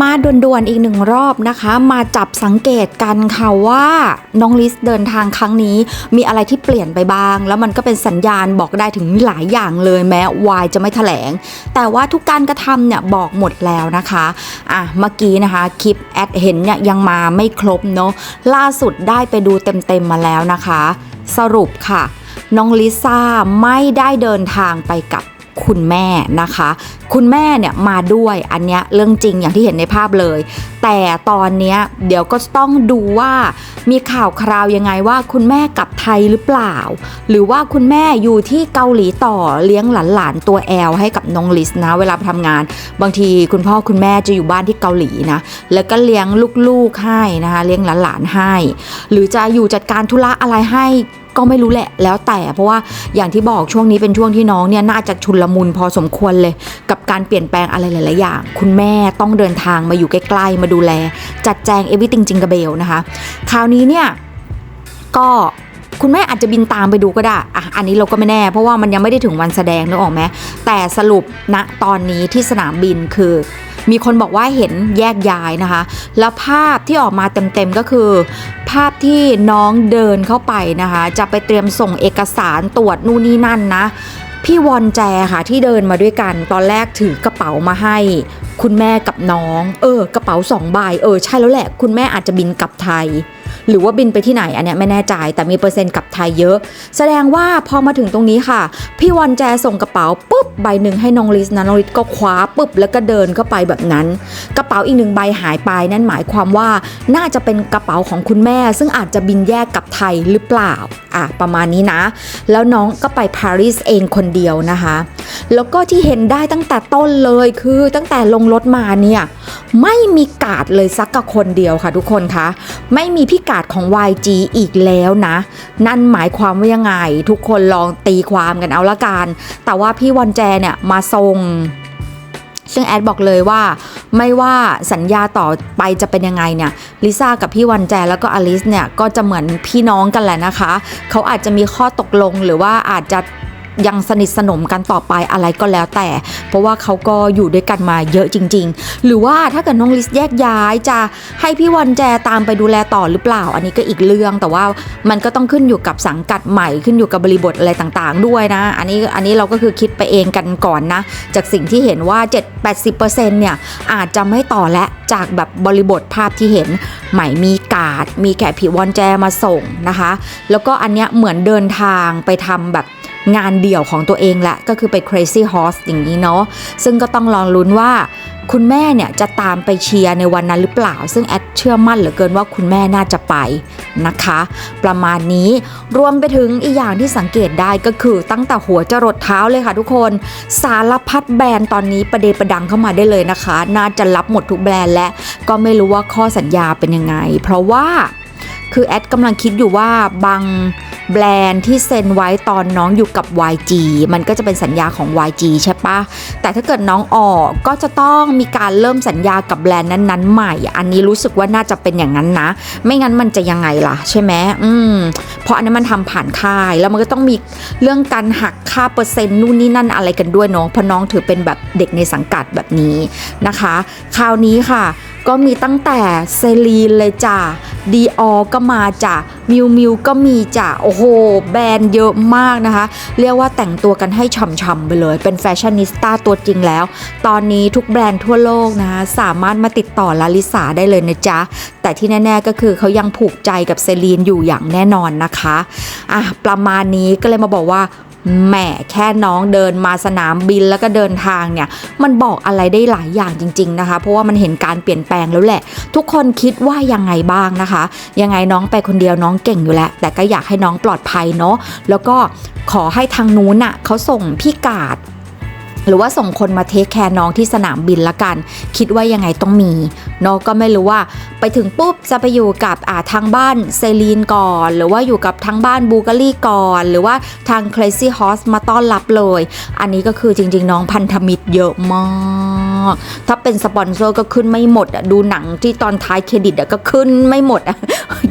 มาด่วนๆอีกหนึ่งรอบนะคะ มาจับสังเกตกันค่ะว่าน้องลิสเดินทางครั้งนี้ มีอะไรที่เปลี่ยนไปบ้าง แล้วมันก็เป็นสัญญาณบอกได้ถึงหลายอย่างเลยแม้วายจะไม่แถลง แต่ว่าทุกการกระทำเนี่ยบอกหมดแล้วนะคะอะเมื่อกี้นะคะคลิปแอดเห็นเนี่ยยังมาไม่ครบเนาะล่าสุดได้ไปดูเต็มๆมาแล้วนะคะ สรุปค่ะ น้องลิซ่าไม่ได้เดินทางไปกับ คุณแม่นะคะ คุณแม่เนี่ยมาด้วยอันเนี้ยเรื่องจริงอย่างที่เห็นในภาพเลย แต่ตอนเนี้ยเดี๋ยวก็ต้องดูว่ามีข่าวคราวยังไงว่าคุณแม่กลับไทยหรือเปล่า หรือว่าคุณแม่อยู่ที่เกาหลีต่อเลี้ยงหลานๆตัวแอลให้กับน้องลิสนะ เวลาไปทำงาน บางทีคุณพ่อคุณแม่จะอยู่บ้านที่เกาหลีนะแล้วก็เลี้ยงลูกๆให้นะคะเลี้ยงหลานๆให้ หรือจะอยู่จัดการธุระอะไรให้ ก็ไม่รู้แหละแล้วแต่เพราะว่าอย่างที่บอกช่วงนี้เป็นช่วงที่น้องเนี่ยน่าจะชุนลมุนพอสมควรเลย กับการเปลี่ยนแปลงอะไรหลาย ๆ อย่าง คุณแม่ต้องเดินทางมาอยู่ใกล้ ๆ มาดูแล จัดแจงเอวิติงจิงกระเบลนะคะ คราวนี้เนี่ยก็ คุณแม่อาจจะบินตามไปดูก็ได้อะอันนี้เราก็ไม่แน่ เพราะว่ามันยังไม่ได้ถึงวันแสดงนึกออกไหมแต่สรุปณตอนนี้ที่สนามบินคือมีคนบอกว่าเห็นแยกย้ายนะคะ แล้วภาพที่ออกมาเต็มๆก็คือ ภาพที่น้องเดินเข้าไปนะคะ จะไปเตรียมส่งเอกสารตรวจนู่นนี่นั่นนะ พี่วอนแจค่ะที่เดินมาด้วยกัน ตอนแรกถือกระเป๋ามาให้ คุณแม่กับน้อง เออ กระเป๋าสองใบเออใช่แล้วแหละ คุณแม่อาจจะบินกลับไทย หรือว่าบินไปที่ไหนอันเนี้ยไม่แน่ใจแต่มีเปอร์เซ็นต์กลับไทยเยอะ แสดงว่าพอมาถึงตรงนี้ค่ะ พี่วันแจส่งกระเป๋าปุ๊บใบหนึ่งให้น้องลิสนะน้องลิสก็คว้าปุ๊บแล้วก็เดินเข้าไปแบบนั้น กระเป๋าอีกหนึ่งใบหายไปนั่นหมายความว่าน่าจะเป็นกระเป๋าของคุณแม่ ซึ่งอาจจะบินแยกกลับไทยหรือเปล่าอะประมาณนี้นะ แล้วน้องก็ไปปารีสเองคนเดียวนะคะ แล้วก็ที่เห็นได้ตั้งแต่ต้นเลยคือตั้งแต่ลงรถมาเนี่ยไม่มีกาดเลยสักกับคนเดียวค่ะทุกคนคะไม่มีพี่กาดของ YG อีกแล้วนะ นั่นหมายความว่ายังไง ทุกคนลองตีความกันเอาละกัน แต่ว่าพี่วันแจเนี่ยมาทรงซึ่งแอดบอกเลยว่าไม่ว่าสัญญาต่อไปจะเป็นยังไงเนี่ยลิซ่ากับพี่วันแจแล้วก็อลิสเนี่ยก็จะเหมือนพี่น้องกันแหละนะคะ เขาอาจจะมีข้อตกลงหรือว่าอาจจะ ยังสนิทสนมกันต่อไปอะไรก็แล้วแต่ เพราะว่าเขาก็อยู่ด้วยกันมาเยอะจริง ๆ หรือว่าถ้าเกิดน้องลิสแยกย้ายจะให้พี่วันแจตามไปดูแลต่อหรือเปล่า อันนี้ก็อีกเรื่องแต่ว่ามันก็ต้องขึ้นอยู่กับสังกัดใหม่ขึ้นอยู่กับบริบทอะไรต่างๆ ด้วยนะ อันนี้อันนี้เราก็คือคิดไปเองกันก่อนนะ จากสิ่งที่เห็นว่า 7-80%เนี่ยอาจจะไม่ต่อและจากแบบบริบทภาพที่เห็นใหม่มีกาด มีแขกผิววอนแจมาส่งนะคะ แล้วก็อันเนี้ยเหมือนเดินทางไปทำแบบ งานเดี่ยวของตัวเองแหละก็คือไป crazy horse อย่างนี้เนาะซึ่งก็ต้องลองลุ้นว่า คุณแม่เนี่ยจะตามไปเชียร์ในวันนั้นหรือเปล่า ซึ่งแอดเชื่อมั่นเหลือเกินว่าคุณแม่น่าจะไปนะคะ ประมาณนี้รวมไปถึงอีกอย่างที่สังเกตได้ก็คือตั้งแต่หัวจรดเท้าเลยค่ะทุกคนสารพัดแบรนด์ตอนนี้ประเดประดังเข้ามาได้เลยนะคะ น่าจะรับหมดทุกแบรนด์และก็ไม่รู้ว่าข้อสัญญาเป็นยังไง เพราะว่าคือแอดกำลังคิดอยู่ว่าบาง แบรนด์ที่เซ็นไว้ตอนน้องอยู่กับ YG มันก็จะเป็นสัญญาของ YG ใช่ปะแต่ถ้าเกิดน้องออกก็จะต้องมีการเริ่มสัญญากับแบรนด์นั้นๆ ใหม่ อันนี้รู้สึกว่าน่าจะเป็นอย่างนั้นนะ ไม่งั้นมันจะยังไงล่ะใช่ไหมอืมเพราะอันนั้นมันทำผ่านค่าย แล้วมันก็ต้องมีเรื่องการหักค่าเปอร์เซ็นต์นู่นนี่นั่นอะไรกันด้วยเนาะเพราะน้องถือเป็นแบบเด็กในสังกัดแบบนี้นะคะ คราวนี้ค่ะ ก็มีตั้งแต่เซรีนเลยจ้ะดีออก็มาจ้ะ มิวมิวก็มีจ้ะโอ้โห แบรนด์เยอะมากนะคะ เรียกว่าแต่งตัวกันให้ฉ่ำๆไปเลย เป็นแฟชั่นนิสต้าตัวจริงแล้ว ตอนนี้ทุกแบรนด์ทั่วโลกนะคะสามารถมาติดต่อลาลิสาได้เลยนะจ๊ะ แต่ที่แน่ๆก็คือเขายังผูกใจกับเซรีนอยู่อย่างแน่นอนนะคะอะประมาณนี้ก็เลยมาบอกว่า แหมแค่น้องเดินมาสนามบินแล้วก็เดินทางเนี่ย มันบอกอะไรได้หลายอย่างจริง ๆนะคะ เพราะว่ามันเห็นการเปลี่ยนแปลงแล้วแหละ ทุกคนคิดว่ายังไงบ้างนะคะ ยังไงน้องไปคนเดียวน้องเก่งอยู่แล้ว แต่ก็อยากให้น้องปลอดภัยเนาะแล้วก็ขอให้ทางนู้นน่ะเขาส่งพี่กาด หรือว่าส่งคนมาเทคแคร์น้องที่สนามบินละกัน คิดว่ายังไงต้องมีเนาะก็ไม่รู้ว่า ไปถึงปุ๊บจะไปอยู่กับอ่าทางบ้านเซลีนก่อน หรือว่าอยู่กับทางบ้านบูการี่ก่อน หรือว่าทาง Crazy Horse มาต้อนรับเลย อันนี้ก็คือจริง ๆ น้องพันธมิตรเยอะมากถ้าเป็นสปอนเซอร์ก็ขึ้นไม่หมดอะดูหนังที่ตอนท้ายเครดิตอะก็ขึ้นไม่หมดอะ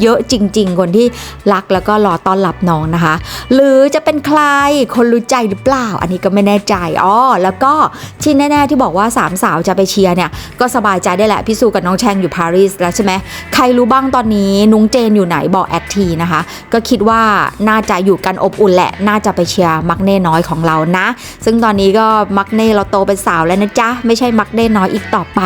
เยอะจริง ๆ คนที่รักแล้วก็รอต้อนรับน้องนะคะ หรือจะเป็นใครคนรู้ใจหรือเปล่า อันนี้ก็ไม่แน่ใจอ๋อแล้วก็ที่แน่ๆที่บอกว่าสามสาวจะไปเชียร์เนี่ยก็สบายใจได้แหละพี่ซูกับน้องแชงอยู่ปารีสแล้วใช่ไหมใครรู้บ้างตอนนี้นุ้งเจนอยู่ไหนบอกแอคทีนะคะ ก็คิดว่าน่าจะอยู่กันอบอุ่นแหละ น่าจะไปเชียร์มักเน่น้อยของเรานะ ซึ่งตอนนี้ก็มักเน่เราโตเป็นสาวแล้วนะจ๊ะไม่ใช่มักเน่น้อยอีกต่อไป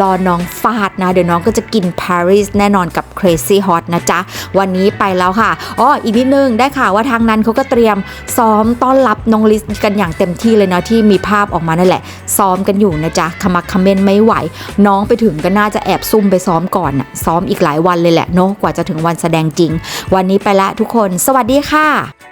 รอน้องฟาดนะ เดี๋ยวน้องก็จะกินปารีสแน่นอนกับ Crazy Hot นะจ๊ะ วันนี้ไปแล้วค่ะอ๋ออีกนิดนึงได้ข่าวว่าทางนั้นเขาก็เตรียมซ้อมต้อนรับน้องลิสกันอย่างเต็มที่เลยนะที่มีภาพออกมานั่นแหละ ซ้อมกันอยู่นะจ๊ะขมักขม้นไม่ไหว น้องไปถึงก็น่าจะแอบซุ่มไปซ้อมก่อนน่ะซ้อมอีกหลายวันเลยแหละเนาะกว่าจะถึงวันแสดงจริง วันนี้ไปละทุกคน สวัสดีค่ะ